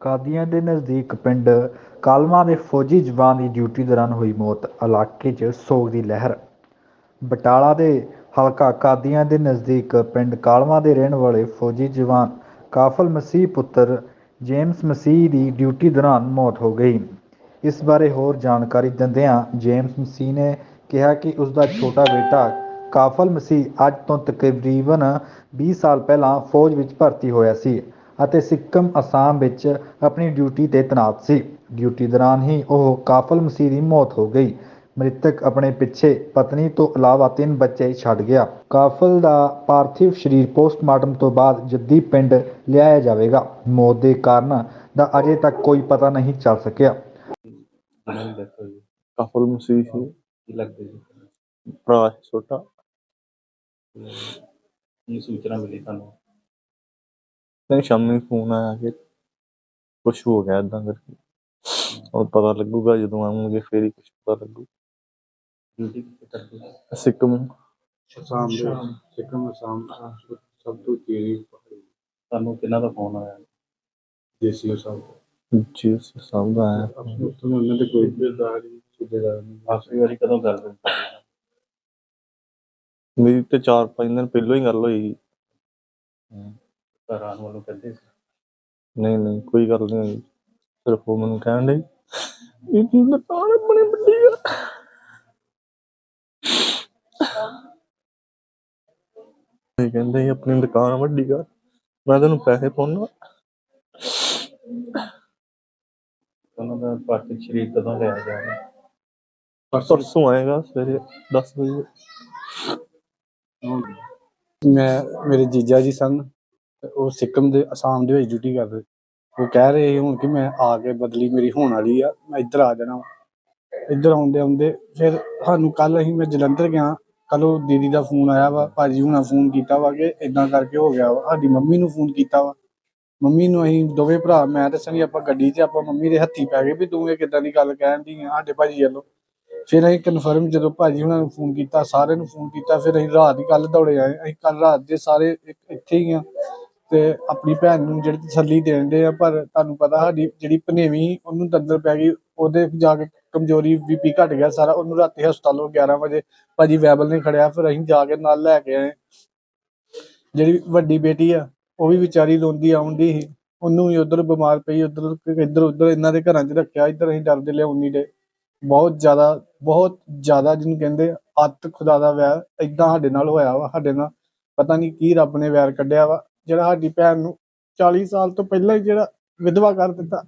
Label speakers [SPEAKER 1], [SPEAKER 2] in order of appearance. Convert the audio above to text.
[SPEAKER 1] ਕਾਦੀਆਂ ਦੇ ਨਜ਼ਦੀਕ ਪਿੰਡ ਕਾਲਮਾ ਦੇ ਫੌਜੀ ਜਵਾਨ ਦੀ ਡਿਊਟੀ ਦੌਰਾਨ ਹੋਈ ਮੌਤ, ਇਲਾਕੇ 'ਚ ਸੋਗ ਦੀ ਲਹਿਰ। ਬਟਾਲਾ ਦੇ ਹਲਕਾ ਕਾਦੀਆਂ ਦੇ ਨਜ਼ਦੀਕ ਪਿੰਡ ਕਾਲਮਾ ਦੇ ਰਹਿਣ ਵਾਲੇ ਫੌਜੀ ਜਵਾਨ ਕਾਫਲ ਮਸੀਹ ਪੁੱਤਰ ਜੇਮਸ ਮਸੀਹ ਦੀ ਡਿਊਟੀ ਦੌਰਾਨ ਮੌਤ ਹੋ ਗਈ। ਇਸ ਬਾਰੇ ਹੋਰ ਜਾਣਕਾਰੀ ਦਿੰਦਿਆਂ ਜੇਮਸ ਮਸੀਹ ਨੇ ਕਿਹਾ ਕਿ ਉਸ ਦਾ ਛੋਟਾ ਬੇਟਾ ਕਾਫਲ ਮਸੀਹ ਅੱਜ ਤੋਂ ਤਕਰੀਬਨ 20 ਸਾਲ ਪਹਿਲਾਂ ਫੌਜ ਵਿੱਚ ਭਰਤੀ ਹੋਇਆ ਸੀ ਅਤੇ ਸਿੱਕਮ ਅਸਾਮ ਵਿੱਚ ਆਪਣੀ ਡਿਊਟੀ ਤੇ ਤੈਨਾਤ ਸੀ। ਡਿਊਟੀ ਦੌਰਾਨ ਹੀ ਉਹ ਕਾਫਲ ਮਸੀਹ ਦੀ ਮੌਤ ਹੋ ਗਈ। ਮ੍ਰਿਤਕ ਆਪਣੇ ਪਿੱਛੇ ਪਤਨੀ ਤੋਂ ਇਲਾਵਾ ਤਿੰਨ ਬੱਚੇ ਛੱਡ ਗਿਆ। ਕਾਫਲ ਦਾ ਪਾਰਥਿਵ ਸਰੀਰ ਪੋਸਟਮਾਰਟਮ ਤੋਂ ਬਾਅਦ ਜੱਦੀ ਪਿੰਡ ਲਿਆਇਆ ਜਾਵੇਗਾ। ਮੌਤ ਦੇ ਕਾਰਨ ਦਾ ਅਜੇ ਤੱਕ ਕੋਈ ਪਤਾ ਨਹੀਂ ਚੱਲ ਸਕਿਆ।
[SPEAKER 2] ਕਾਫਲ ਮਸੀਹ
[SPEAKER 3] ਲੱਗਦੇ ਜੀ?
[SPEAKER 2] ਭਰਾ ਛੋਟਾ।
[SPEAKER 3] ਕੀ ਸੂਚਨਾ ਮਿਲੀ ਤੁਹਾਨੂੰ
[SPEAKER 2] ਨਹੀਂ ਸ਼ਾਮੀ ਫੋਨ ਆਇਆ ਕਿ ਕੁਝ ਹੋ ਗਿਆ ਇਦਾਂ ਕਰਕੇ। ਉਹ ਪਤਾ ਲੱਗੂਗਾ ਜਦੋਂ ਆਉਂਗੇ ਫੇਰ ਹੀ ਕੁਝ ਪਤਾ ਲੱਗੂ।
[SPEAKER 3] ਡਿਊਟੀ ਕਿੱਥੇ ਕਰਦੇ ਸੀ?
[SPEAKER 2] ਸਿੱਕਮ।
[SPEAKER 4] ਅਸਾਮ ਦੇ ਸਿੱਕਮ ਅਸਾਮ ਸਭ ਤੋਂ ਤੇਰੀ
[SPEAKER 3] ਤੁਹਾਨੂੰ ਕਿਹਨਾਂ ਦਾ ਫੋਨ ਆਇਆ?
[SPEAKER 4] ਦੇਸੀ ਸਾਹਿਬ
[SPEAKER 2] ਜੀ ਸਾਹਿਬ ਦਾ ਆਇਆ।
[SPEAKER 4] ਉੱਥੋਂ ਉਹਨਾਂ ਦੇ ਕੋਈ ਬਿਲਦਾਰ ਸੁਬੇਦਾਰ ਨਹੀਂ।
[SPEAKER 3] ਆਖਰੀ ਵਾਰੀ ਕਦੋਂ ਗੱਲ ਹੋਈ?
[SPEAKER 2] ਮੇਰੀ ਤੇ 4-5 ਦਿਨ ਪਹਿਲਾਂ ਹੀ ਗੱਲ ਹੋਈ ਸੀ।
[SPEAKER 3] ਘਰ ਵੱਲੋਂ ਕਹਿੰਦੇ ਸੀ?
[SPEAKER 2] ਨਹੀਂ ਨਹੀਂ ਕੋਈ ਗੱਲ ਨਹੀਂ ਹੋਈ। ਸਿਰਫ ਉਹ ਮੈਨੂੰ ਕਹਿਣ ਡਈ ਇਹ ਤੂੰ ਦੁਕਾਨ ਆਪਣੀ ਵੱਡੀ ਆ ਇਹ ਕਹਿੰਦੇ ਸੀ ਆਪਣੀ ਦੁਕਾਨ ਵੱਡੀ ਕਰ ਮੈਂ ਤੈਨੂੰ ਪੈਸੇ ਪਾਉਣਾ।
[SPEAKER 3] ਉਹਨਾਂ ਦਾ ਪਾਰਥਿਵ ਸਰੀਰ ਕਦੋਂ ਲਿਆ ਜਾਵੇ
[SPEAKER 2] ਪਰਸੋਂ ਆਏਗਾ ਸਵੇਰੇ 10 ਵਜੇ।
[SPEAKER 4] ਮੈਂ ਮੇਰੇ ਜੀਜਾ ਜੀ ਸਨ, ਤੇ ਉਹ ਸਿੱਕਮ ਦੇ ਅਸਾਮ ਦੇ ਵਿੱਚ ਡਿਊਟੀ ਕਰਦੇ। ਉਹ ਕਹਿ ਰਹੇ ਸੀ ਹੁਣ ਕਿ ਮੈਂ ਆ ਕੇ ਬਦਲੀ ਮੇਰੀ ਹੋਣ ਵਾਲੀ ਆ, ਮੈਂ ਇੱਧਰ ਆ ਜਾਣਾ ਇੱਧਰ ਆਉਂਦੇ ਆਉਂਦੇ ਫਿਰ ਸਾਨੂੰ ਕੱਲ ਅਸੀਂ ਮੈਂ ਜਲੰਧਰ ਗਿਆ ਕੱਲ ਉਹ ਦੀਦੀ ਦਾ ਫੋਨ ਆਇਆ ਵਾ, ਭਾਜੀ ਹੁਣਾਂ ਫੋਨ ਕੀਤਾ ਵਾ ਕਿ ਇਦਾਂ ਕਰਕੇ ਹੋ ਗਿਆ ਵਾ, ਸਾਡੀ ਮੰਮੀ ਨੂੰ ਫੋਨ ਕੀਤਾ ਵਾ। ਮੰਮੀ ਨੂੰ ਅਸੀਂ ਦੋਵੇਂ ਭਰਾ, ਮੈਂ ਤੇ ਸਨੀ ਆਪਾਂ ਗੱਡੀ 'ਚ, ਆਪਾਂ ਮੰਮੀ ਦੇ ਹੱਥੀ ਪੈ ਗਏ ਵੀ ਤੂੰ ਇਹ ਕਿੱਦਾਂ ਦੀ ਗੱਲ ਕਹਿਣ ਦੀ ਆ, ਸਾਡੇ ਭਾਜੀ ਵੱਲੋਂ। ਫਿਰ ਅਸੀਂ ਕਨਫਰਮ ਜਦੋਂ ਭਾਜੀ ਉਹਨਾਂ ਨੂੰ ਫੋਨ ਕੀਤਾ, ਸਾਰਿਆਂ ਨੂੰ ਫੋਨ ਕੀਤਾ, ਫਿਰ ਅਸੀਂ ਰਾਤ ਹੀ ਕੱਲ ਦੌੜੇ ਆਏ, ਅਸੀਂ ਕੱਲ ਰਾਤ ਦੇ ਸਾਰੇ ਇ- ਇੱਥੇ ਹੀ ਆ ਤੇ ਆਪਣੀ ਭੈਣ ਨੂੰ ਜਿਹੜੀ ਤਸੱਲੀ ਦੇਣ ਦੇ ਆ, ਪਰ ਤੁਹਾਨੂੰ ਪਤਾ ਸਾਡੀ ਜਿਹੜੀ ਭਨੇਵੀਂ ਉਹਨੂੰ ਦੰਦਰ ਪੈ ਗਈ, ਉਹਦੇ ਜਾ ਕੇ ਕਮਜ਼ੋਰੀ ਬੀਪੀ ਘਟ ਗਿਆ ਸਾਰਾ, ਉਹਨੂੰ ਰਾਤੀ ਹਸਪਤਾਲੋਂ 11 ਵਜੇ ਭਾਜੀ ਵੈਬਲ ਨੇ ਖੜਿਆ, ਫਿਰ ਅਸੀਂ ਜਾ ਕੇ ਨਾਲ ਲੈ ਕੇ ਆਏ। ਜਿਹੜੀ ਵੱਡੀ ਬੇਟੀ ਆ, ਉਹ ਵੀ ਵਿਚਾਰੀ ਰੋਂਦੀ ਆਉਂਦੀ ਸੀ, ਉਹਨੂੰ ਵੀ ਉਧਰ ਬਿਮਾਰ ਪਈ, ਉਧਰ, ਇੱਧਰ, ਉਧਰ ਇਹਨਾਂ ਦੇ ਘਰਾਂ 'ਚ ਰੱਖਿਆ, ਇੱਧਰ ਅਸੀਂ ਡਰਦੇ ਲਿਆਉਣੀ ਦੇ ਬਹੁਤ ਜ਼ਿਆਦਾ ਬਹੁਤ ਜ਼ਿਆਦਾ ਜਿਹਨੂੰ ਕਹਿੰਦੇ ਅੱਤ ਖੁਦਾ ਦਾ ਵੈਰ ਏਦਾਂ ਸਾਡੇ ਨਾਲ ਹੋਇਆ ਵਾ, ਸਾਡੇ ਨਾਲ ਪਤਾ ਨਹੀਂ ਕੀ ਰੱਬ ਨੇ ਵੈਰ ਕੱਢਿਆ ਵਾ, ਜਿਹੜਾ ਸਾਡੀ ਭੈਣ ਨੂੰ 40 ਸਾਲ ਤੋਂ ਪਹਿਲਾਂ ਹੀ ਜਿਹੜਾ ਵਿਧਵਾ ਕਰ ਦਿੱਤਾ